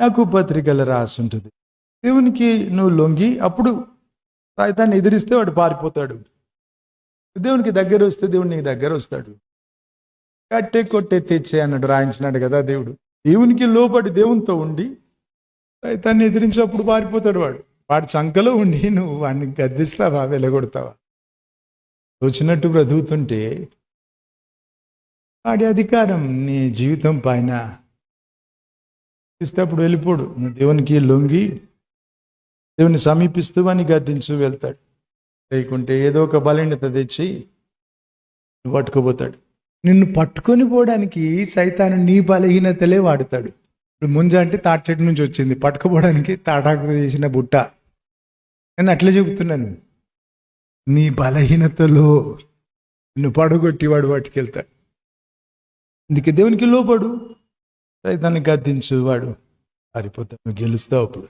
నాకు పత్రికలు రాసి ఉంటుంది దేవునికి నువ్వు లొంగి అప్పుడు సాయితాన్ని ఎదిరిస్తే వాడు పారిపోతాడు. దేవునికి దగ్గర వస్తే దేవుడు నీకు దగ్గర వస్తాడు. కట్టే కొట్టే తెచ్చే అన్నాడు రాయించినాడు కదా దేవుడు. దేవునికి లోపడి దేవునితో ఉండి సైతాన్ని ఎదిరించినప్పుడు పారిపోతాడు వాడు. వాడి సంఖలో ఉండి నువ్వు వాడిని గద్దిస్తావా వెలగొడతావా? వచ్చినట్టు బ్రతుకుతుంటే వాడి అధికారం నీ జీవితం పైన ఇస్తే అప్పుడు వెళ్ళిపోడు దేవునికి లొంగి దేవుని సమీపిస్తూ అని గద్దించు వెళ్తాడు. లేకుంటే ఏదో ఒక బలహీనత తెచ్చి నువ్వు పట్టుకోపోతాడు. నిన్ను పట్టుకొని పోవడానికి సైతాను నీ బలహీనతలే వాడుతాడు. ఇప్పుడు ముంజ అంటే తాటి చెట్టు నుంచి వచ్చింది. పట్టుకుపోవడానికి తాటాకు చేసిన బుట్ట. నేను అట్లా చెబుతున్నాను. నీ బలహీనతలో నిన్ను పడగొట్టి వాడు వాటికి వెళ్తాడు. అందుకే దేవునికి లోపడు సైతాన్ని గద్దించు వాడు. పారిపోతాడు. గెలుస్తావు అప్పుడు.